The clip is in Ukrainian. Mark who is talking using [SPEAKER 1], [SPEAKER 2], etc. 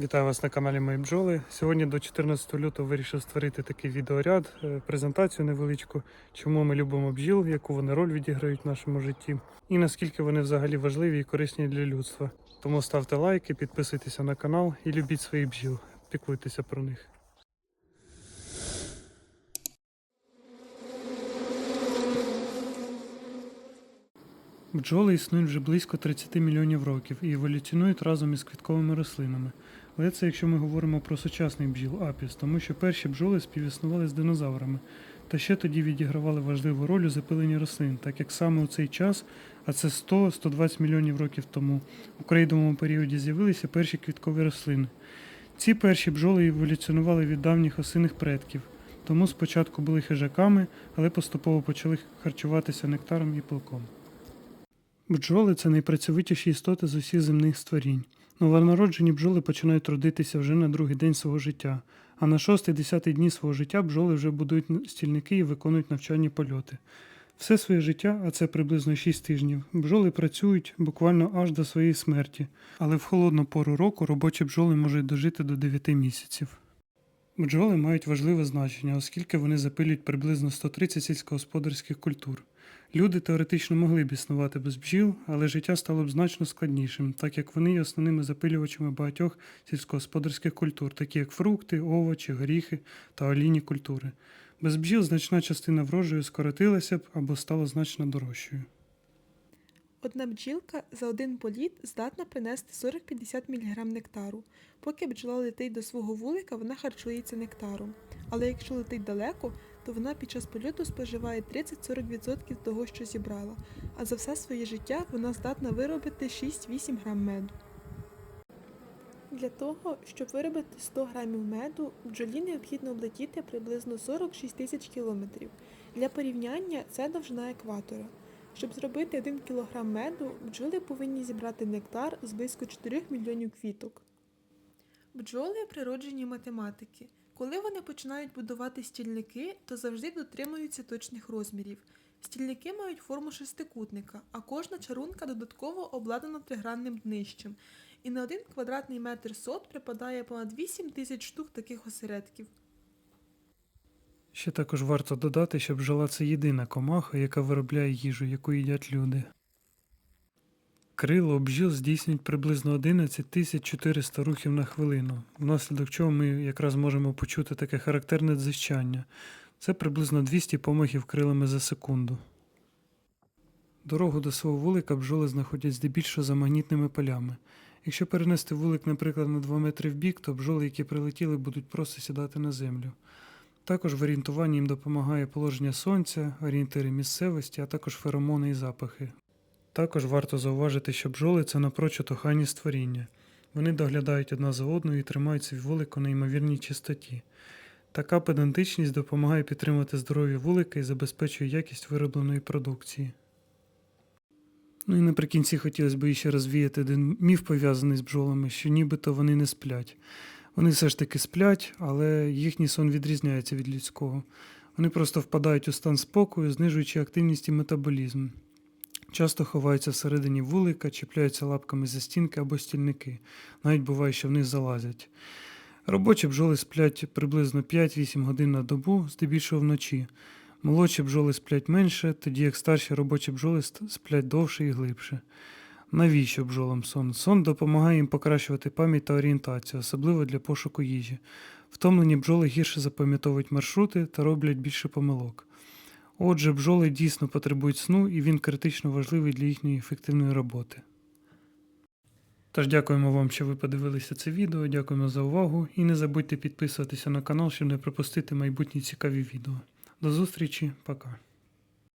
[SPEAKER 1] Вітаю вас на каналі Мої бджоли. Сьогодні до 14 лютого вирішив створити такий відеоряд, е, презентацію невеличку, чому ми любимо бджіл, яку вони роль відіграють в нашому житті, і наскільки вони взагалі важливі і корисні для людства. Тому ставте лайки, підписуйтеся на канал і любіть своїх бджіл, піклуйтеся про них. Бджоли існують вже близько 30 мільйонів років і еволюціонують разом із квітковими рослинами. Але це якщо ми говоримо про сучасних бджіл апіс, тому що перші бджоли співіснували з динозаврами, та ще тоді відігравали важливу роль у запиленні рослин, так як саме у цей час, а це 100-120 мільйонів років тому, у крейдовому періоді з'явилися перші квіткові рослини. Ці перші бджоли еволюціонували від давніх осиних предків, тому спочатку були хижаками, але поступово почали харчуватися нектаром і пилком. Бджоли це найпрацьовитіші істоти з усіх земних створінь. Новонароджені бджоли починають родитися вже на другий день свого життя, а на шостий-десятий дні свого життя бджоли вже будують стільники і виконують навчальні польоти. Все своє життя, а це приблизно 6 тижнів, бджоли працюють буквально аж до своєї смерті, але в холодну пору року робочі бджоли можуть дожити до 9 місяців. Бджоли мають важливе значення, оскільки вони запилюють приблизно 130 сільськогосподарських культур. Люди теоретично могли б існувати без бджіл, але життя стало б значно складнішим, так як вони є основними запилювачами багатьох сільськогосподарських культур, такі як фрукти, овочі, горіхи та олійні культури. Без бджіл значна частина врожаю скоротилася б або стала значно дорожчою.
[SPEAKER 2] Одна бджілка за один політ здатна принести 40-50 мг нектару. Поки бджола летить до свого вулика, вона харчується нектаром. Але якщо летить далеко, то вона під час польоту споживає 30-40% того, що зібрала, а за все своє життя вона здатна виробити 6-8 грам меду. Для того, щоб виробити 100 грамів меду, бджолі необхідно облетіти приблизно 46 тисяч кілометрів. Для порівняння це довжина екватора. Щоб зробити 1 кг меду, бджоли повинні зібрати нектар з близько 4 мільйонів квіток. Бджоли природжені математики. Коли вони починають будувати стільники, то завжди дотримуються точних розмірів. Стільники мають форму шестикутника, а кожна чарунка додатково обладнана тригранним днищем. І на один квадратний метр сот припадає понад 8 тисяч штук таких осередків.
[SPEAKER 1] Ще також варто додати, що бджола це єдина комаха, яка виробляє їжу, яку їдять люди. Крило бджіл здійснюють приблизно 11 400 рухів на хвилину, внаслідок чого ми якраз можемо почути таке характерне дзищання. Це приблизно 200 помахів крилами за секунду. Дорогу до свого вулика бджоли знаходять здебільшого за магнітними полями. Якщо перенести вулик, наприклад, на 2 метри в бік, то бджоли, які прилетіли, будуть просто сідати на землю. Також в орієнтуванні їм допомагає положення сонця, орієнтири місцевості, а також феромони і запахи. Також варто зауважити, що бджоли це напрочуд охайні створіння. Вони доглядають одна за одною і тримають свій вулик у неймовірній чистоті. Така педантичність допомагає підтримувати здоров'я вулика і забезпечує якість виробленої продукції. Ну і наприкінці хотілося б ще розвіяти один міф пов'язаний з бджолами, що нібито вони не сплять. Вони все ж таки сплять, але їхній сон відрізняється від людського. Вони просто впадають у стан спокою, знижуючи активність і метаболізм. Часто ховаються всередині вулика, чіпляються лапками за стінки або стільники. Навіть буває, що вниз залазять. Робочі бджоли сплять приблизно 5-8 годин на добу, здебільшого вночі. Молодші бджоли сплять менше, тоді як старші робочі бджоли сплять довше і глибше. Навіщо бджолам сон? Сон допомагає їм покращувати пам'ять та орієнтацію, особливо для пошуку їжі. Втомлені бджоли гірше запам'ятовують маршрути та роблять більше помилок. Отже, бджоли дійсно потребують сну, і він критично важливий для їхньої ефективної роботи. Тож дякуємо вам, що ви подивилися це відео, дякуємо за увагу і не забудьте підписуватися на канал, щоб не пропустити майбутні цікаві відео. До зустрічі, пока.